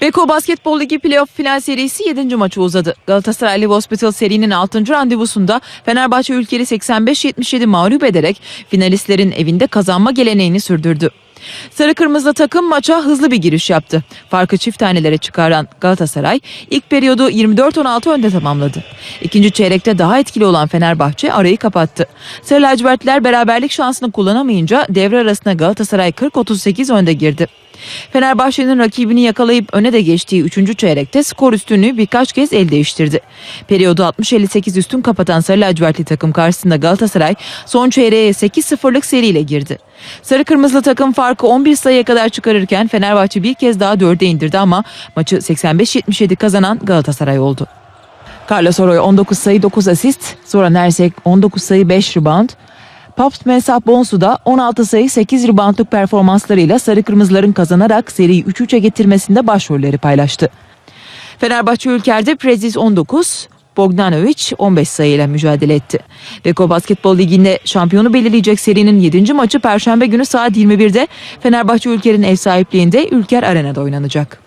Beko Basketbol Ligi playoff final serisi 7. maçı uzadı. Galatasaray Live Hospital serinin 6. randevusunda Fenerbahçe ülkeleri 85-77 mağlup ederek finalistlerin evinde kazanma geleneğini sürdürdü. Sarı kırmızı takım maça hızlı bir giriş yaptı. Farkı çift tanelere çıkaran Galatasaray ilk periyodu 24-16 önde tamamladı. İkinci çeyrekte daha etkili olan Fenerbahçe arayı kapattı. Sarı lacivertler beraberlik şansını kullanamayınca devre arasında Galatasaray 40-38 önde girdi. Fenerbahçe'nin rakibini yakalayıp öne de geçtiği 3. çeyrekte skor üstünlüğü birkaç kez el değiştirdi. Periyodu 60-58 üstün kapatan Sarı lacivertli takım karşısında Galatasaray son çeyreğe 8-0'lık seriyle girdi. Sarı kırmızılı takım farkı 11 sayıya kadar çıkarırken Fenerbahçe bir kez daha 4'e indirdi ama maçı 85-77 kazanan Galatasaray oldu. Carlos Oroy 19 sayı 9 asist, Zoran Ersek 19 sayı 5 rebound, Paps Mensah Bonsu da 16 sayı 8 reboundluk performanslarıyla Sarı Kırmızıların kazanarak seriyi 3-3'e getirmesinde başrolleri paylaştı. Fenerbahçe ülkerde Prezis 19, Bogdanovic 15 sayıyla mücadele etti. Beko Basketbol Ligi'nde şampiyonu belirleyecek serinin 7. maçı Perşembe günü saat 21'de Fenerbahçe ülkenin ev sahipliğinde Ülker Arena'da oynanacak.